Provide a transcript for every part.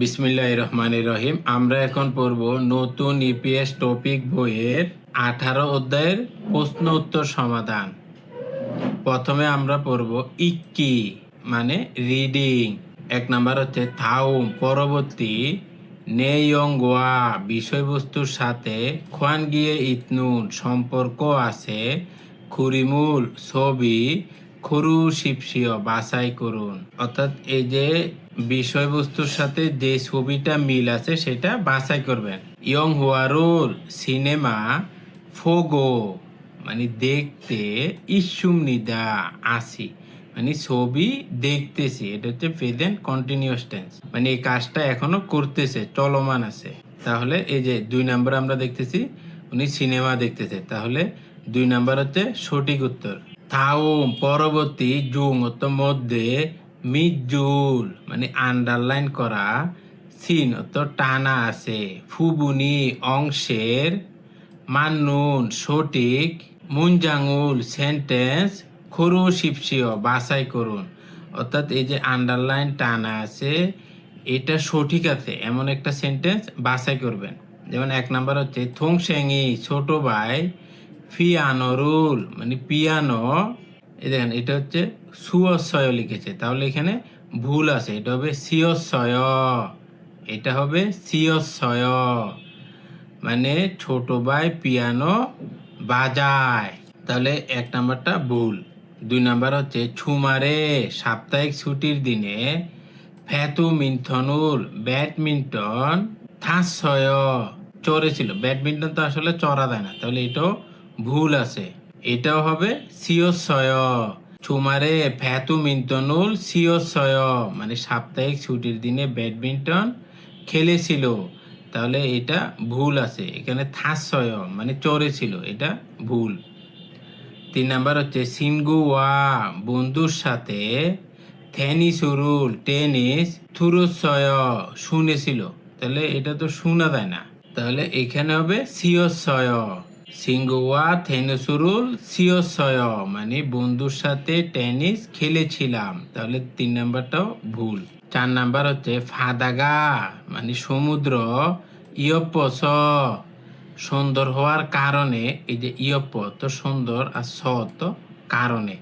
বিসমিল্লাহ রহমান রহিম। আমরা এখন পড়ব নতুন ইপিএস টপিক বইয়ের আঠারো অধ্যায়ের প্রশ্ন উত্তর সমাধান। প্রথমে আমরা পড়ব ইক্কি মানে রিডিং। এক নাম্বার হচ্ছে থাউম, পরবর্তী নেয়ং গোয়া বিষয়বস্তুর সাথে খোয়ান গিয়ে ইতনুন সম্পর্ক আছে। খুরিমুল, ছবি খরু শিপসিও বাছাই করুন। অর্থাৎ এই যে বিষয়বস্তুর সাথে যে ছবিটা মিল আছে সেটা বাছাই করবেন। ইয়ং হুয়ারুল সিনেমা ফোগো মানে দেখতে ইসুম নিদা আসি। মানে ছবি দেখতেছি, এটা হচ্ছে প্রেজেন্ট কন্টিনিউয়াস টেন্স মানে এই কাজটা এখনও করতেছে, চলমান আছে। তাহলে এই যে দুই নাম্বার আমরা দেখতেছি, উনি সিনেমা দেখতেছে। তাহলে দুই নাম্বার হচ্ছে সঠিক উত্তর। থাউম, পরবর্তী অর্থ মধ্যে মিজুল মানে আন্ডারলাইন করা সিন অর্থ টানা আছে। ফুবুনি, অংশের মান্নুন, সঠিক। মুনজাঙ্গুল সেন্টেন্স খরু শিপসিও বাছাই করুন। অর্থাৎ এই যে আন্ডারলাইন টানা আছে, এটা সঠিক আছে। এমন একটা সেন্টেন্স বাছাই করবেন। যেমন এক নাম্বার হচ্ছে থংসেঙ্গি ছোট ভাই ফিয়ানোরুল মানে পিয়ানো। এই দেখেন, এটা হচ্ছে সুয়সয় লিখেছে। তাহলে এখানে ভুল আছে। এটা হবে সিয়সয় এটা হবে সিয়সয় মানে ছোট ভাই পিয়ানো বাজায়। তাহলে এক নাম্বারটা ভুল। দুই নাম্বার হচ্ছে ছুমারে সাপ্তাহিক ছুটির দিনে ফ্যাতু মিন্থনুল ব্যাডমিন্টন থাসয়। চড়ে ছিল। ব্যাডমিন্টন তো আসলে চড়া দেয় না। তাহলে এটাও ভুল আছে। এটাও হবে সিওসয় ফ্যাতু মিন্থনুল সিওসয় মানে সাপ্তাহিক ছুটির দিনে ব্যাডমিন্টন খেলেছিল। তাহলে এটা ভুল আছে। এখানে থাসয় মানে চড়েছিল এটা ভুল। তিন নাম্বার হচ্ছে সিনগুয়া বন্ধুর সাথে থেনিসুরুল টেনিস থুরুসয় শুনেছিল। তাহলে এটা তো শোনা যায় না। তাহলে এখানে হবে সিওসয় সিঙ্গুয়া, থেনিসুরুল সিওসয় মানে বন্ধুর সাথে টেনিস খেলেছিলাম। তাহলে তিন নাম্বারটাও ভুল। চার নাম্বার হচ্ছে ফাদাগা। মানে সমুদ্র ইয়পস সুন্দর হওয়ার কারণে, এই যে ইয়প তো সুন্দর আর স তো কারণে।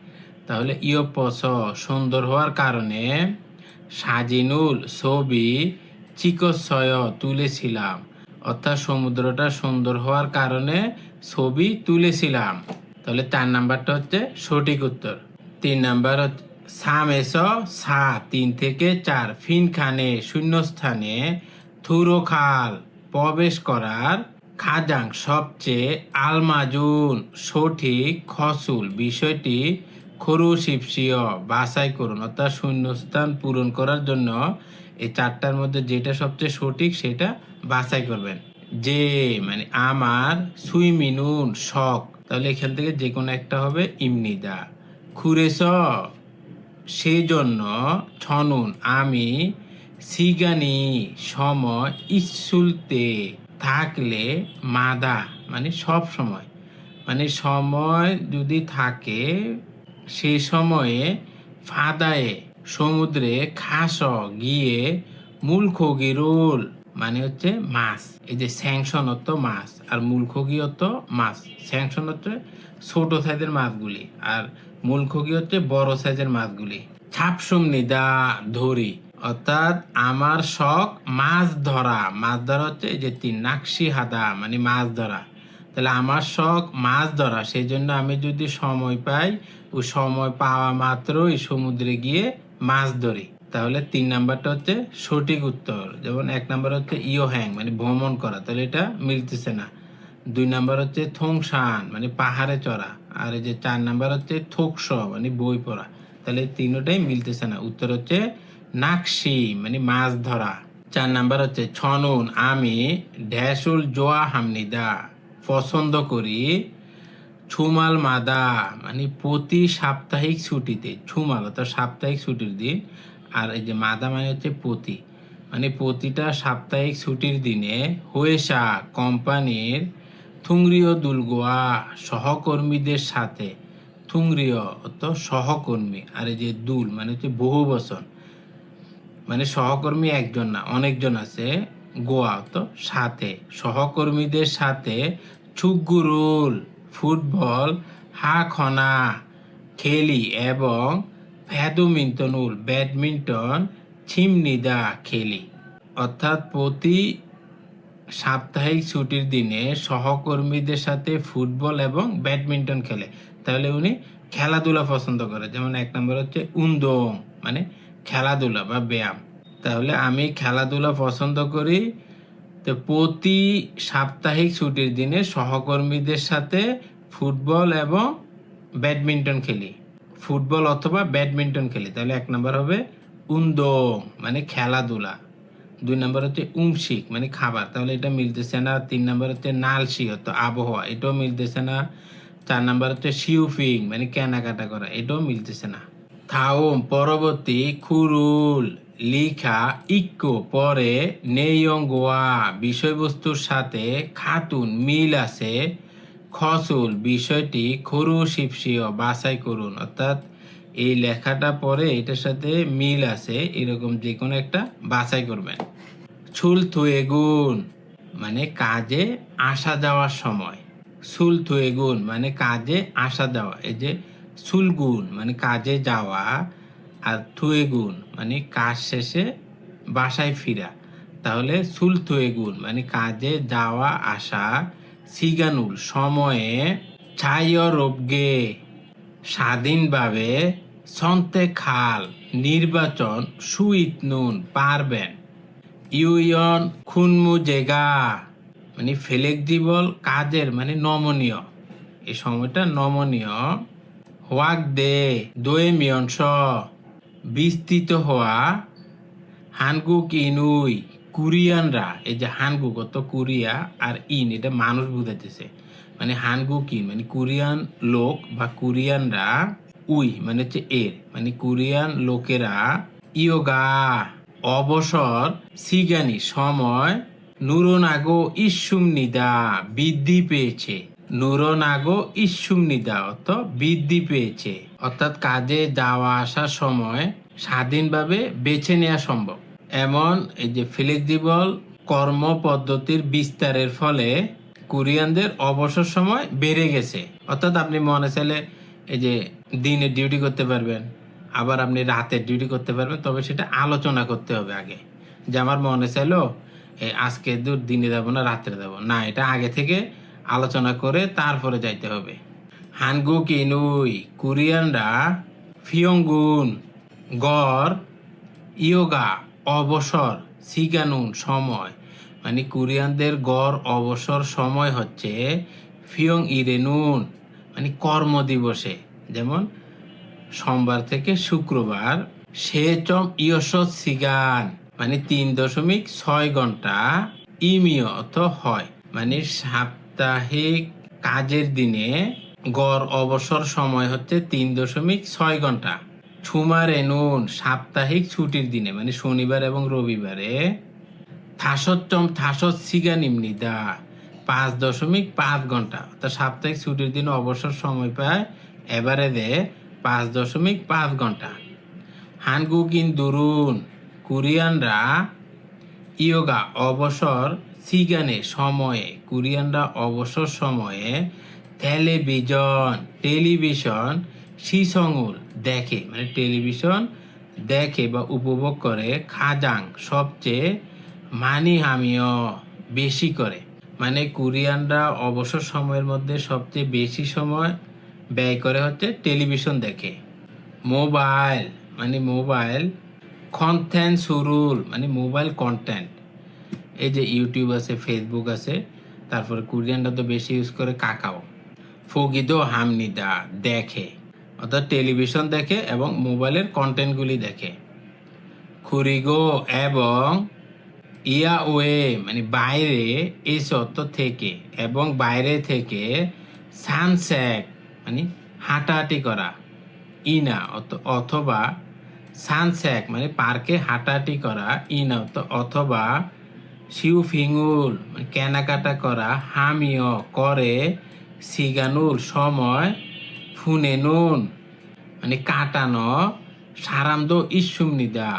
তাহলে ইয়পস সুন্দর হওয়ার কারণে সাজিনুল, ছবি চিকসয় তুলেছিলাম। অর্থাৎ সমুদ্রটা সুন্দর হওয়ার কারণে ছবি তুলেছিলাম। তাহলে চার নাম্বারটা হচ্ছে সঠিক উত্তর। তিন নাম্বার হচ্ছে সামেস সা, তিন থেকে চার, ফিনখানে শূন্যস্থানে থুরোখাল, প্রবেশ করার খাজাং সবচেয়ে আলমাজুন, সঠিক, খসুল বিষয়টি খরু শিপসিয় বাছাই করুন। অর্থাৎ শূন্যস্থান পূরণ করার জন্য এই চারটার মধ্যে যেটা সবচেয়ে সঠিক সেটা বাছাই করবেন। যে মানে আমার সুইমিনুন শখ, তাহলে এখান থেকে যে কোনো একটা হবে ইমনিদা। খুরেস সেই জন্য ছনুন, আমি সিগানি সময় ইসুলতে থাকলে মাদা মানে সব সময়। মানে সময় যদি থাকে, সে সময়ে ফাদায়ে সমুদ্রে খাস গিয়ে মূল খগিরুল মানে হচ্ছে মাছ। এই যে স্যাংশন অত মাছ আর মূল খগি অত মাছ। স্যাংশন হচ্ছে ছোট সাইজের মাছগুলি আর মূল খগি হচ্ছে বড় সাইজের মাছগুলি। ছাপসুম নিদা ধরি। অর্থাৎ আমার শখ মাছ ধরা। মাছ ধরা হচ্ছে যে তিন নাকশি হাদা মানে মাছ ধরা। তাহলে আমার শখ মাছ ধরা। সেই জন্য আমি যদি সময় পাই ও সময় পাওয়া মাত্রই সমুদ্রে গিয়ে মাছ ধরি। তাহলে তিন নাম্বারটা হচ্ছে সঠিক উত্তর। যেমন এক নাম্বার হচ্ছে ইয়ো হ্যাং মানে ভ্রমণ করা। তাহলে এটা মিলতেছে না। দুই নাম্বার হচ্ছে থংসান মানে পাহাড়ে চড়া। আর এই যে চার নাম্বার হচ্ছে থোকস মানে বই পড়া। তাহলে তিনোটাই মিলতেছে না। উত্তর হচ্ছে নাকশি মানে মাছ ধরা। চার নাম্বার হচ্ছে ছনুন, আমি ড্যাশুল জোয়া হামনিদা। পছন্দ করি ছুমাল মাদা মানে প্রতি সাপ্তাহিক ছুটিতে। ছুমাল অর্থাৎ সাপ্তাহিক ছুটির দিন আর এই যে মাদা মানে হচ্ছে প্রতি। মানে প্রতিটা সাপ্তাহিক ছুটির দিনে হোয়েসা কোম্পানির থুংরিও দুলগোয়া সহকর্মীদের সাথে, থুংরিও অর্থ সহকর্মী, আর এই যে দুল মানে হচ্ছে বহু বচন। মানে সহকর্মী একজন না, অনেকজন আছে গোয়া তো সাথে। সহকর্মীদের সাথে ছুগুরুল ফুটবল, হাখনা, খেলি এবং ব্যাডমিন্টনুল ব্যাডমিন্টন ছিমনিদা খেলি। অর্থাৎ প্রতি সাপ্তাহিক ছুটির দিনে সহকর্মীদের সাথে ফুটবল এবং ব্যাডমিন্টন খেলে। তাহলে উনি খেলাধুলা পছন্দ করে। যেমন এক নম্বর হচ্ছে উন্দং মানে খেলাধুলা বা ব্যায়াম। তাহলে আমি খেলাধুলা পছন্দ করি। তো প্রতি সাপ্তাহিক ছুটির দিনে সহকর্মীদের সাথে ফুটবল এবং ব্যাডমিন্টন খেলি। ফুটবল অথবা ব্যাডমিন্টন খেলি, তাহলে এক নম্বর হবে উন্দং মানে খেলাধুলা। দুই নম্বর হচ্ছে উমশিক মানে খাবার, তাহলে এটা মিলতেছে না। তিন নম্বর হচ্ছে নালসি হতো আবহাওয়া, এটাও মিলতেছে না। চার নম্বর হচ্ছে শিউফিং মানে কেনাকাটা করা, এটাও মিলতেছে না। থাউম পরবর্তী, খুরুল, লিখা ইক্কো পরে নেয়ং গোয়া বিষয়বস্তুর সাথে খাতুন, মিল আছে। খসুল বিষয়টি খরু শিপসিও বাছাই করুন। অর্থাৎ এই লেখাটা পরে এটার সাথে মিল আছে, এরকম যে কোনো একটা বাছাই করবেন। ছুল থুয়ে থুয়েগুন মানে কাজে আসা যাওয়ার সময়। সুল থুয়ে থুয়েগুন মানে কাজে আসা যাওয়া। এই যে সুলগুন মানে কাজে যাওয়া আর থুয়ে থুয়েগুন মানে কাজ শেষে বাসায় ফিরা। তাহলে সুল থুয়ে থুয়েগুন মানে কাজে যাওয়া, আসা সিগানুল সময়ে ছায় রোবগে স্বাধীনভাবে সন্তে খাল নির্বাচন সুইত নুন পারবেন। ইউয়ন খুনমু জেগা মানে ফ্লেক্সিবল কাজের মানে নমনীয়। এই সময়টা নমনীয়। হোয়াক দে দোয়ে মিয়ংস বিস্তৃত হওয়া হানগুক ইনুই কুরিয়ানরা, এই যে হানগুক অত কোরিয়া আর ইন, এটা মানুষ বুঝাইতেছে। মানে হানগু ইন মানে কোরিয়ান লোক বা কোরিয়ানরা উই মানে হচ্ছে এর। মানে কোরিয়ান লোকেরা ইয়োগা, অবসর, সিগানি, সময়, নুরনাগো ইসুম নিদা বৃদ্ধি পেয়েছে। নুরনাগো ইসুম নিদা অর্থ বৃদ্ধি পেয়েছে। অর্থাৎ কাজে যাওয়া, আসার সময় স্বাধীনভাবে বেছে নেওয়া সম্ভব। এমন এই যে ফ্লেক্সিবল কর্ম পদ্ধতির বিস্তারের ফলে কোরিয়ানদের অবসর সময় বেড়ে গেছে। অর্থাৎ আপনি মনে চাইলে এই যে দিনে ডিউটি করতে পারবেন, আবার আপনি রাতে ডিউটি করতে পারবেন, তবে সেটা আলোচনা করতে হবে আগে। যে আমার মনে চাইলো এই আজকে দূর, দিনে যাব না, রাত্রে যাব না। এটা আগে থেকে আলোচনা করে তারপরে যাইতে হবে। হানগু কিনুই কোরিয়ানরা ফিয়ংগুন গড়, ইয়োগা অবসর, সিগানুন সময়। মানে কোরিয়ানদের গড় অবসর সময় হচ্ছে ফিয়ং ইরেনুন মানে কর্মদিবসে। যেমন সোমবার থেকে শুক্রবার সে চম ইয়স সিগান মানে তিন দশমিক ছয় ঘণ্টা ইমিয়ত হয়। মানে সাপ্তাহিক কাজের দিনে গড় অবসর সময় হচ্ছে তিন দশমিক ছয় ঘণ্টা। ছুমারে নুন সাপ্তাহিক ছুটির দিনে মানে শনিবার এবং রবিবারে। থাসচ্চম থাসত সিগা নিম্নিদা, পাঁচ দশমিক পাঁচ ঘণ্টা। অর্থাৎ সাপ্তাহিক ছুটির দিনে অবসর সময় পায় এভারেজে পাঁচ দশমিক পাঁচ ঘণ্টা। হানগুকিন দুরুন, কোরিয়ানরা ইয়োগা, অবসর সিগানে সময়ে, কোরিয়ানরা অবসর সময়ে টেলিভিশন টেলিভিশন সিসঙ্গুল দেখে মানে টেলিভিশন দেখে বা উপভোগ করে খাজাং সবচেয়ে মানি হামিও বেশি করে। মানে কোরিয়ানরা অবসর সময়ের মধ্যে সবচেয়ে বেশি সময় ব্যয় করে হচ্ছে টেলিভিশন দেখে। মোবাইল মানে মোবাইল কন্টেন্ট সুরুল মানে মোবাইল কন্টেন্ট এই যে ইউটিউব আছে, ফেসবুক আছে, তারপরে কোরিয়ানরা তো বেশি ইউজ করে কাকাও। ফগিদো হামনিদা দেখে। অর্থাৎ টেলিভিশন দেখে এবং মোবাইলের কন্টেন্টগুলি দেখে। খুরিগো এবং ইয়া ওয়ে মানে বাইরে এই সত্য থেকে এবং বাইরে থেকে সানসেক মানে হাঁটাহাঁটি করা, ইনা অথবা সানসেক মানে পার্কে হাঁটাহাঁটি করা, ইনা অথবা শিউ ফিঙ্গুল মানে কেনাকাটা করা, হামিও, করে, সিগানুল, সময় ফুনে নুন মানে কাটানো, সারামদ ইসুম নিদা।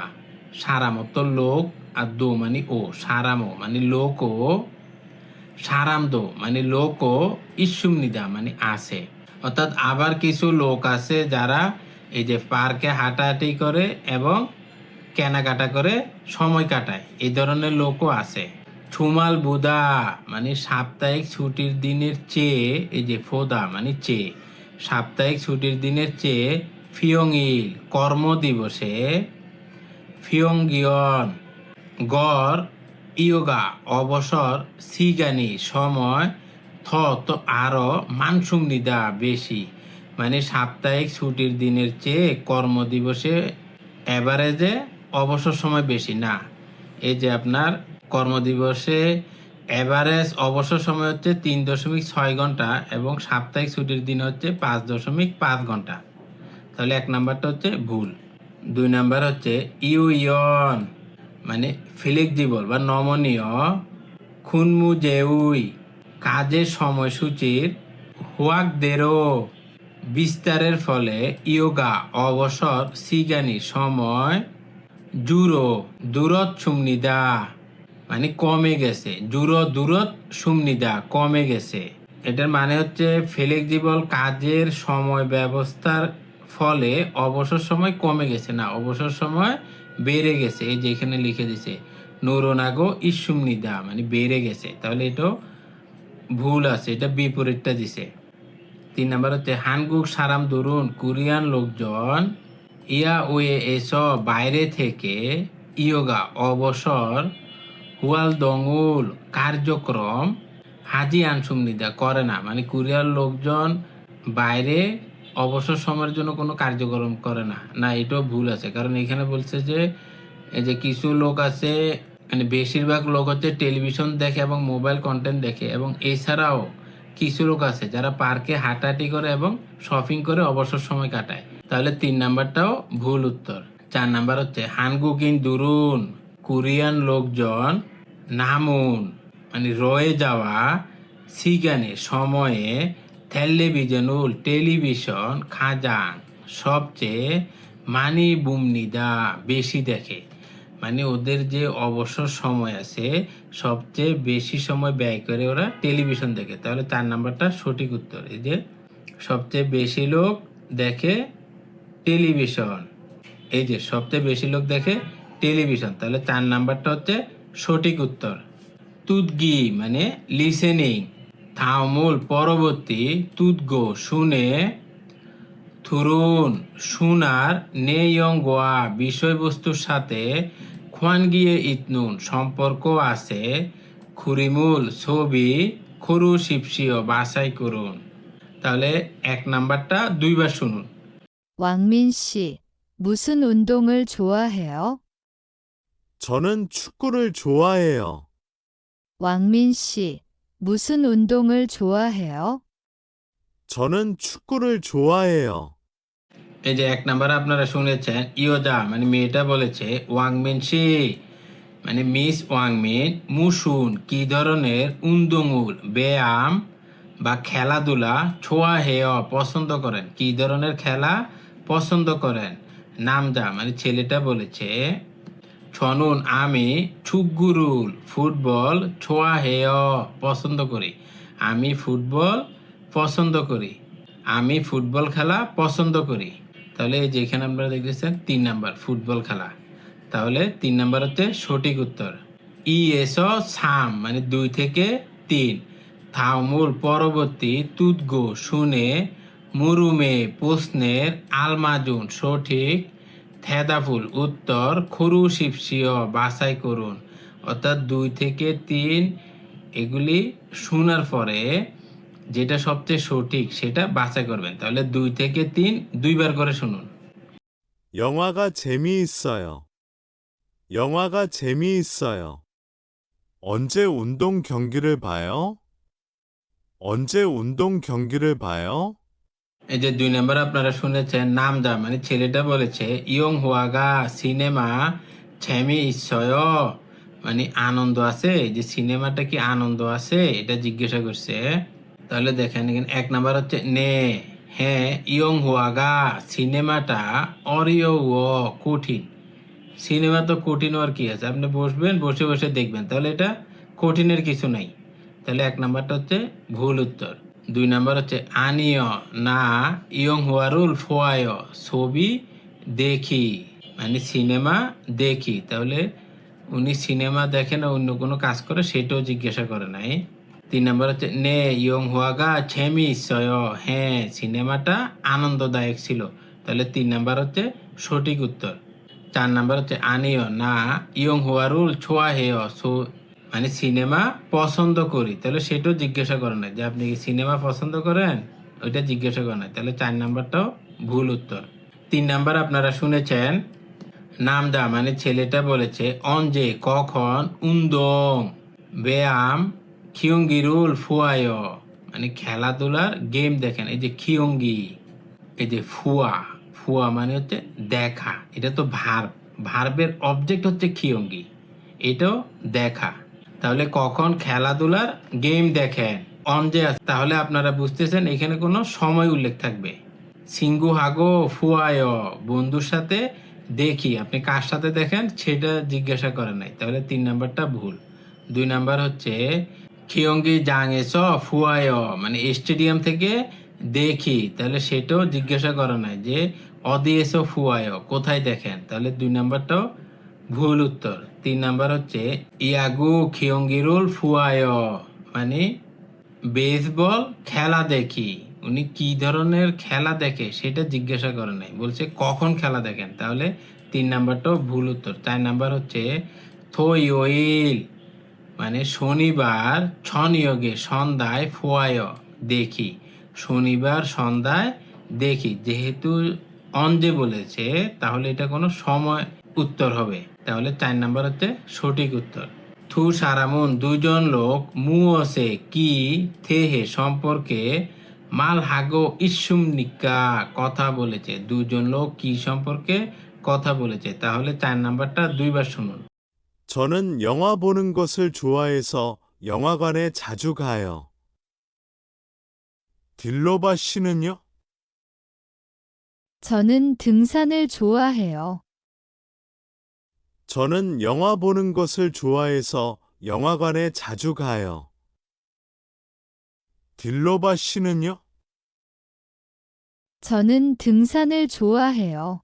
সারামত লোক আর দো মানে ও, সারামো মানে লোক ও সারাম দো মানে লোক ও ইসুম নিদা মানে আছে। অর্থাৎ আবার কিছু লোক আছে যারা এই যে পার্কে হাঁটাহাঁটি করে এবং কেনাকাটা করে সময় কাটায়। এই ধরনের লোকও আছে। ছুমাল বুদা মানে সাপ্তাহিক ছুটির দিনের চেয়ে, এই যে ফোদা মানে চেয়ে। সাপ্তাহিক ছুটির দিনের চেয়ে ফিয়ংইল কর্মদিবসে ফিয়ংগিয়ন গড় ইয়োগা অবসর সিগানি সময় থ তো আরও মানসুম নিদা বেশি। মানে সাপ্তাহিক ছুটির দিনের চেয়ে কর্মদিবসে অ্যাভারেজে অবসর সময় বেশি না। এই যে আপনার কর্মদিবসে অ্যাভারেজ অবসর সময় হচ্ছে তিন দশমিক ছয় ঘণ্টা এবং সাপ্তাহিক ছুটির দিন হচ্ছে পাঁচ দশমিক পাঁচ ঘণ্টা। তাহলে এক নাম্বারটা হচ্ছে ভুল। দুই নাম্বার হচ্ছে ইউ ইয়ন মানে ফ্লেক্সিবল বা নমনীয় খুনমু জেউই কাজের সময়সূচির হুয়াক দেরো বিস্তারের ফলে ইয়োগা, অবসর, সিগানি, সময়, জুরো দূরত সুমনিদা মানে কমে গেছে। জুরো দূরত সুমনিদা কমে গেছে। এটার মানে হচ্ছে ফ্লেক্সিবল কাজের সময় ব্যবস্থার ফলে অবসর সময় কমে গেছে না, অবসর সময় বেড়ে গেছে। এই যে এখানে লিখে দিছে, নুরোনাগো ইসুমনিদা মানে বেড়ে গেছে। তাহলে এটাও ভুল আছে, এটা বিপরীতটা দিছে। তিন নাম্বার হচ্ছে, হানগুক সারাম দরুন, কোরিয়ান লোকজন, ইয়া ওয়ে এসব বাইরে থেকে ইয়োগা, অবসর হুয়াল দঙ্গুল, কার্যক্রম, হাজি আনসুমনিদা করে না। মানে কোরিয়ার লোকজন বাইরে অবসর সময়ের জন্য কোনো কার্যক্রম করে না। না, এটাও ভুল আছে। কারণ এখানে বলছে যে, এই যে কিছু লোক আছে মানে বেশিরভাগ লোক হচ্ছে টেলিভিশন দেখে এবং মোবাইল কন্টেন্ট দেখে। এবং এছাড়াও কিছু লোক আছে যারা পার্কে হাঁটাহাঁটি করে এবং শপিং করে অবসর সময় কাটায়। তাহলে তিন নাম্বারটাও ভুল উত্তর। চার নাম্বার হচ্ছে হানগুকিন দুরুন। কোরিয়ান লোকজন নামুন মানে রয়ে যাওয়া সিগানে সময়ে টেলিভিশনুল টেলিভিশন খাজান সবচেয়ে মানি বুমনিদা বেশি দেখে। মানে ওদের যে অবসর সময় আছে, সবচেয়ে বেশি সময় ব্যয় করে ওরা টেলিভিশন দেখে। তাহলে চার নাম্বারটা সঠিক উত্তর। এই যে, সবচেয়ে বেশি লোক দেখে টেলিভিশন এই যে, সবচেয়ে বেশি লোক দেখে টেলিভিশন তাহলে চার নাম্বারটা হচ্ছে সঠিক উত্তর তুদগি মানে লিসেনিং থামুল পরবর্তী তুদগো শুনে থুরুন শুনার নেয়ং গোয়া বিষয়বস্তুর সাথে খোয়ান গিয়ে ইতনুন সম্পর্ক আছে খুরিমুল ছবি খুরু শিপসিও বাছাই করুন তাহলে এক নাম্বারটা দুইবার শুনুন 왕민 씨, 무슨 운동을 좋아해요? 저는 축구를 좋아해요. 왕민 씨, 무슨 운동을 좋아해요? 저는 축구를 좋아해요. এই যে এক নাম্বার আপনারা শুনেছেন ইয়োদা মানে মেয়েটা বলেছে ওয়াংমিন শি মানে মিস ওয়াংমিন মুসুন কি ধরনের উন্দুঙুল ব্যায়াম বা খেলাধুলা ছোঁয়া হেয় পছন্দ করেন কি ধরনের খেলা পছন্দ করেন নামজা মানে ছেলেটা বলেছে ছনুন আমি ছুগুরুল ফুটবল ছোঁয়া হেয় পছন্দ করি। আমি ফুটবল পছন্দ করি। আমি ফুটবল খেলা পছন্দ করি। তাহলে এই যে এখানে আপনারা দেখতেছেন তিন নাম্বার, ফুটবল খেলা। তাহলে তিন নাম্বার হচ্ছে সঠিক উত্তর। ই এস সাম মানে দুই থেকে তিন। থামুল পরবর্তী তুদগো শুনে মুরুমে প্রশ্নের আলমাজুন সঠিক থেদাফুল উত্তর খুরু শিপসিও বাছাই করুন অর্থাৎ দুই থেকে তিন এগুলি শোনার পরে যেটা সবচেয়ে সঠিক সেটা বাছাই করবেন তাহলে দুই থেকে তিন দুইবার করে শুনুন 영화가 재미있어요. 영화가 재미있어요. 언제 운동 경기를 봐요? 언제 운동 경기를 봐요? এই যে দুই নম্বর আপনারা শুনেছেন, নাম নামজা মানে ছেলেটা বলেছে, ইয়ং হুয়াগা, সিনেমা ছেমি ইচ্ছয়। মানে আনন্দ আছে? যে সিনেমাটা কি আনন্দ আছে? এটা জিজ্ঞাসা করছে। তাহলে দেখেন এখানে এক নাম্বার হচ্ছে, নে হ্যাঁ ইয়ং হুয়াগা, সিনেমাটা অরিয় ও, কঠিন। সিনেমা তো কঠিন আর কি আছে? আপনি বসবেন, বসে বসে দেখবেন। তাহলে এটা কঠিনের কিছু নাই। তাহলে এক নাম্বারটা হচ্ছে ভুল উত্তর। দুই নাম্বার হচ্ছে আনিয় না ইয়ং হুয়ারুল ফোয়ায়, ছবি দেখি মানে সিনেমা দেখি। তাহলে উনি সিনেমা দেখে না, অন্য কোনো কাজ করে, সেটাও জিজ্ঞাসা করে নাই। তিন নাম্বার হচ্ছে, নে ইয়ং হুয়াগা ছেমি সয় হ্যাঁ সিনেমাটা আনন্দদায়ক ছিল। তাহলে তিন নাম্বার হচ্ছে, সঠিক উত্তর। চার নাম্বার হচ্ছে, আনিও না ইয়ং হুয়ারুল ছোয়া হেয় মানে সিনেমা পছন্দ করি। তাহলে সেটাও জিজ্ঞাসা করে না যে, আপনি কি সিনেমা পছন্দ করেন? ওইটা জিজ্ঞাসা করে না তাহলে চার নাম্বারটাও ভুল উত্তর। তিন নাম্বার আপনারা শুনেছেন, নামদা মানে ছেলেটা বলেছে, অঞ্জে কখন উন্দং ব্যায়াম খিয়ঙ্গিরুল ফুয়ায়। মানে খেলাধুলার গেম দেখেন, এই যে খিয়ঙ্গি, এই যে ফুয়া ফুয়া মানে হচ্ছে দেখা। এটা তো ভার্ব, ভার্বের অবজেক্ট হচ্ছে খিয়ঙ্গি, এটাও দেখা। তাহলে কখন খেলাধুলার গেম দেখেন? অন যে তাহলে আপনারা বুঝতেছেন এখানে কোনো সময় উল্লেখ থাকবে। সিঙ্গু হাগো ফুয়ায়, বন্ধুর সাথে দেখি। আপনি কার সাথে দেখেন সেটা জিজ্ঞাসা করে নাই। তাহলে তিন নাম্বারটা ভুল। দুই নাম্বার হচ্ছে খিয়ঙ্গি জাঙেছ ফুয়ায়? মানে স্টেডিয়াম থেকে দেখি। তাহলে সেটাও জিজ্ঞাসা করে নাই যে, অদিয়েছ ফুয়ায়? কোথায় দেখেন? তাহলে দুই নাম্বারটাও ভুল উত্তর। তিন নাম্বার হচ্ছে, ইয়াগু খিয়ঙ্গিরুল ফুয়ায়। মানে বেসবল খেলা দেখি। উনি কি ধরনের খেলা দেখে সেটা জিজ্ঞাসা করে নাই। বলছে, কখন খেলা দেখেন? তাহলে তিন নাম্বারটাও ভুল উত্তর। চার নাম্বার হচ্ছে, থই ওইল। মানে শনিবার ছনিয়োগে সন্ধ্যায় ফোয়ায় দেখি। শনিবার সন্ধ্যায় দেখি। যেহেতু অঞ্জে বলেছে, তাহলে এটা কোনো সময় উত্তর হবে। তাহলে চার নাম্বার হচ্ছে সঠিক উত্তর থু সারামুন দুজন লোক মুওসে কি থেহে সম্পর্কে মাল হাগো ইসুম নিকা কথা বলেছে দুজন লোক কি সম্পর্কে কথা বলেছে তাহলে চার নাম্বারটা দুইবার শুনুন 저는 영화 보는 것을 좋아해서 영화관에 자주 가요. 딜로바 씨는요? 저는 등산을 좋아해요. 저는 영화 보는 것을 좋아해서 영화관에 자주 가요. 딜로바 씨는요? 저는 등산을 좋아해요.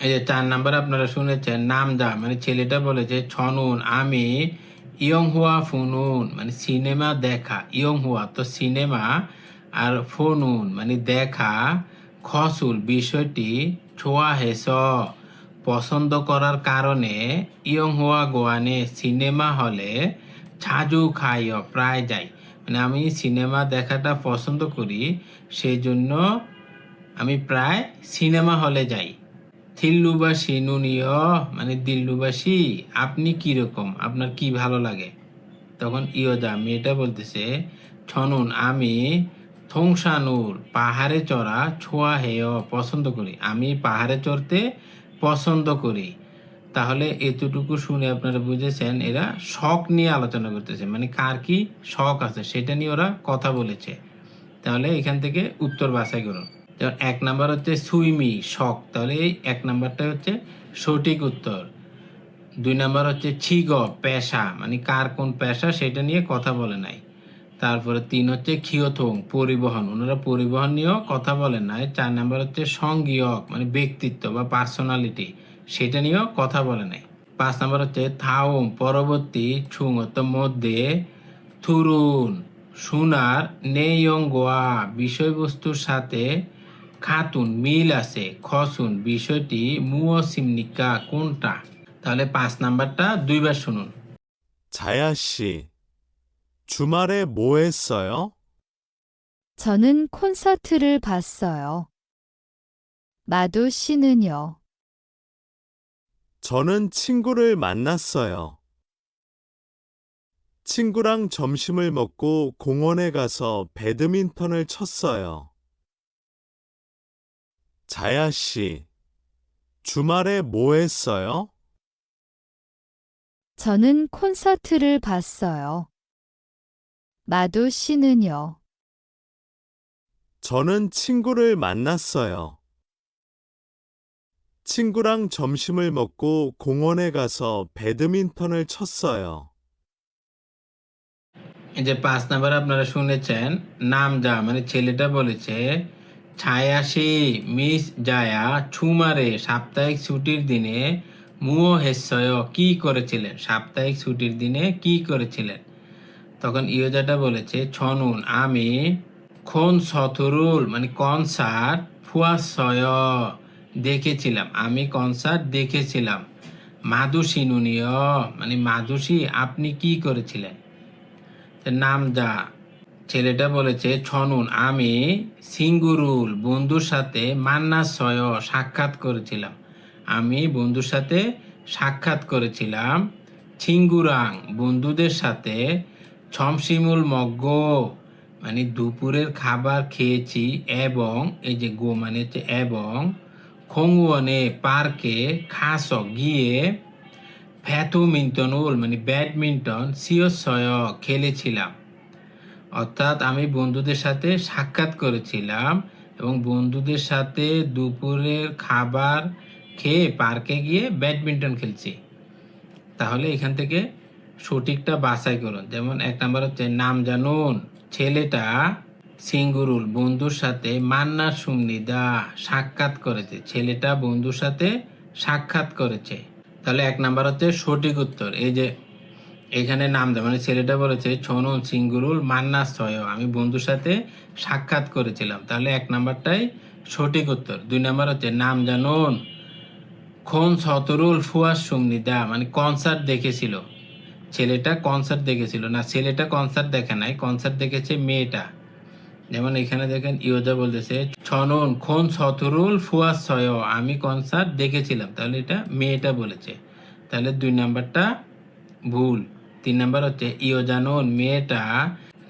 এই যে চার নাম্বার আপনারা শুনেছেন নামদা মানে ছেলেটা বলেছে ছনুন আমি ইয়ং হুয়া ফুনুন মানে সিনেমা দেখা ইয়ং হুয়া তো সিনেমা আর ফনুন মানে দেখা খসুল বিষয়টি ছোয়া হেস পছন্দ করার কারণে ইয়ং হুয়া গোয়ানে সিনেমা হলে ছাজু খাইয় প্রায় যাই। মানে আমি সিনেমা দেখাটা পছন্দ করি সেই জন্য আমি প্রায় সিনেমা হলে যাই। থিল্লুবাসী নুনিয় মানে দিল্লুবাসী, আপনি কি রকম আপনার কি ভালো লাগে? তখন ইয়োদা মেয়েটা বলতেছে, ছনুন, আমি থংসানুর পাহাড়ে চড়া ছোঁয়া হেয় পছন্দ করি। আমি পাহাড়ে চড়তে পছন্দ করি। তাহলে এতটুকু শুনে আপনারা বুঝেছেন, এরা শখ নিয়ে আলোচনা করতেছে। মানে কার কি শখ আছে সেটা নিয়ে ওরা কথা বলেছে। তাহলে এখান থেকে উত্তর বাছাই করুন। যেমন এক নাম্বার হচ্ছে সুইমি, শখ। তাহলে এই এক নাম্বারটা হচ্ছে সঠিক উত্তর। দুই নাম্বার হচ্ছে ছিগ পেশা। মানে কার কোন পেশা সেটা নিয়ে কথা বলে নাই। তারপরে তিন হচ্ছে ক্ষিয়থং পরিবহন। ওনারা পরিবহন নিয়েও কথা বলেন না। চার নাম্বার হচ্ছে সঙ্গীয়ক মানে ব্যক্তিত্ব বা পার্সোনালিটি সেটা নিয়েও কথা বলে নাই। পাঁচ নাম্বার হচ্ছে থাউম, পরবর্তী ছুঙত মধ্যে থুরুন, সোনার নেয়ং গোয়া বিষয়বস্তুর সাথে খাতুন, মিল আছে, খসুন, বিষয়টি মুয়সিমনিকা কোনটা? তাহলে পাঁচ নাম্বারটা দুইবার শুনুন। ছায়া সে 주말에 뭐 했어요? 저는 콘서트를 봤어요. 마도 씨는요? 저는 친구를 만났어요. 친구랑 점심을 먹고 공원에 가서 배드민턴을 쳤어요. 자야 씨, 주말에 뭐 했어요? 저는 콘서트를 봤어요. 마도 씨는요? 저는 친구를 만났어요. 친구랑 점심을 먹고 공원에 가서 배드민턴을 쳤어요. এই যে পাঁচ নাম্বার আপনারা শুনেছেন নাম যা মানে ছেলেটা বলেছে ছায়াশি মিস জায়া ছুমারে সাপ্তাহিক ছুটির দিনে মুও হেসয় কি করেছিলেন সাপ্তাহিক ছুটির দিনে কি করেছিলেন তখন ইয়োজাটা বলেছে, ছনুন, আমি খন সথরুল মানে কনসার্ট ফুয়াশয় দেখেছিলাম। আমি কনসার্ট দেখেছিলাম। মাধুসিনুনীয় মানে মাধুসী আপনি কি করেছিলেন? নাম যা। ছেলেটা বলেছে, ছনুন, আমি সিঙ্গুরুল, বন্ধুর সাথে মান্না সয় সাক্ষাৎ করেছিলাম। আমি বন্ধুর সাথে সাক্ষাৎ করেছিলাম ছিঙ্গুরাং, বন্ধুদের সাথে ছমসিমুল মগ্গ মানে দুপুরের খাবার খেয়েছি এবং এই যে গো মানে হচ্ছে এবং খঙ্গুয়ানে পার্কে খাস গিয়ে ফ্যাথুমিন্টনুল মানে ব্যাডমিন্টন সিওসয় খেলেছিলাম। অর্থাৎ আমি বন্ধুদের সাথে সাক্ষাৎ করেছিলাম এবং বন্ধুদের সাথে দুপুরের খাবার খেয়ে পার্কে গিয়ে ব্যাডমিন্টন খেলছি। তাহলে এখান থেকে সঠিকটা বাছাই করুন। যেমন এক নাম্বার হচ্ছে, নাম জানুন। ছেলেটা সিঙ্গুরুল, বন্ধুর সাথে মান্না সুমনিদা সাক্ষাৎ করেছে। ছেলেটা বন্ধুর সাথে সাক্ষাৎ করেছে। তাহলে এক নাম্বার হচ্ছে, সঠিক উত্তর। এই যে এখানে নাম দেয় মানে ছেলেটা বলেছে ছনুন সিঙ্গুরুল, মান্না সয় আমি বন্ধুর সাথে সাক্ষাৎ করেছিলাম। তাহলে এক নাম্বারটাই সঠিক উত্তর। দুই নাম্বার হচ্ছে, নাম জানুন। খন সতরুল ফুয়াস সুমনিদা মানে কনসার্ট দেখেছিল। ছেলেটা কনসার্ট দেখেছিল। না, ছেলেটা কনসার্ট দেখে নাই কনসার্ট দেখেছে মেয়েটা। যেমন এখানে দেখেন ইয়োজা বলতেছে, ছনন, খন সতরুল ফুয়াস সয় আমি কনসার্ট দেখেছিলাম। তাহলে এটা মেয়েটা বলেছে। তাহলে দুই নাম্বারটা ভুল। তিন নাম্বার হচ্ছে ইয়োজানুন মেয়েটা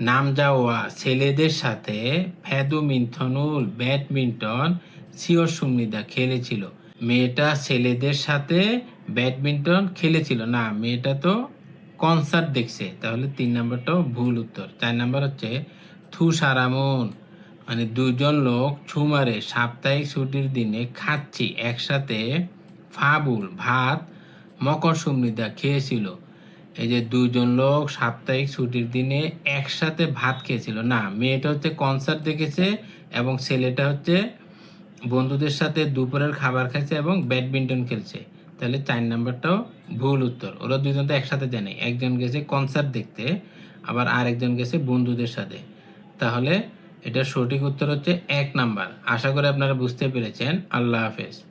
নাম যাওয়া ছেলেদের সাথে ফ্যাদুমিন্থনুল ব্যাডমিন্টন সিও সুমিদা খেলেছিল। মেয়েটা ছেলেদের সাথে ব্যাডমিন্টন খেলেছিল। না, মেয়েটা তো কনসার্ট দেখছে, তাহলে তিন নাম্বারটাও ভুল উত্তর। চার নাম্বার হচ্ছে, থু সারামন মানে। দুজন লোক ছুমারে সাপ্তাহিক ছুটির দিনে খাচ্ছি, একসাথে ফাবুল, ভাত, মকর সুমৃদা খেয়েছিল। এই যে দুজন লোক সাপ্তাহিক ছুটির দিনে একসাথে ভাত খেয়েছিল। না, মেয়েটা হচ্ছে কনসার্ট দেখেছে এবং ছেলেটা হচ্ছে বন্ধুদের সাথে দুপুরের খাবার খাইছে এবং ব্যাডমিন্টন খেলছে। তাহলে চার নাম্বারটাও ভুল উত্তর। ওরা দুজন তো একসাথে জানে। একজন গেছে কনসার্ট দেখতে, আবার আরেকজন গেছে বন্ধুদের সাথে। তাহলে এটা সঠিক উত্তর হচ্ছে এক নাম্বার। আশা করি আপনারা বুঝতে পেরেছেন। আল্লাহ হাফেজ।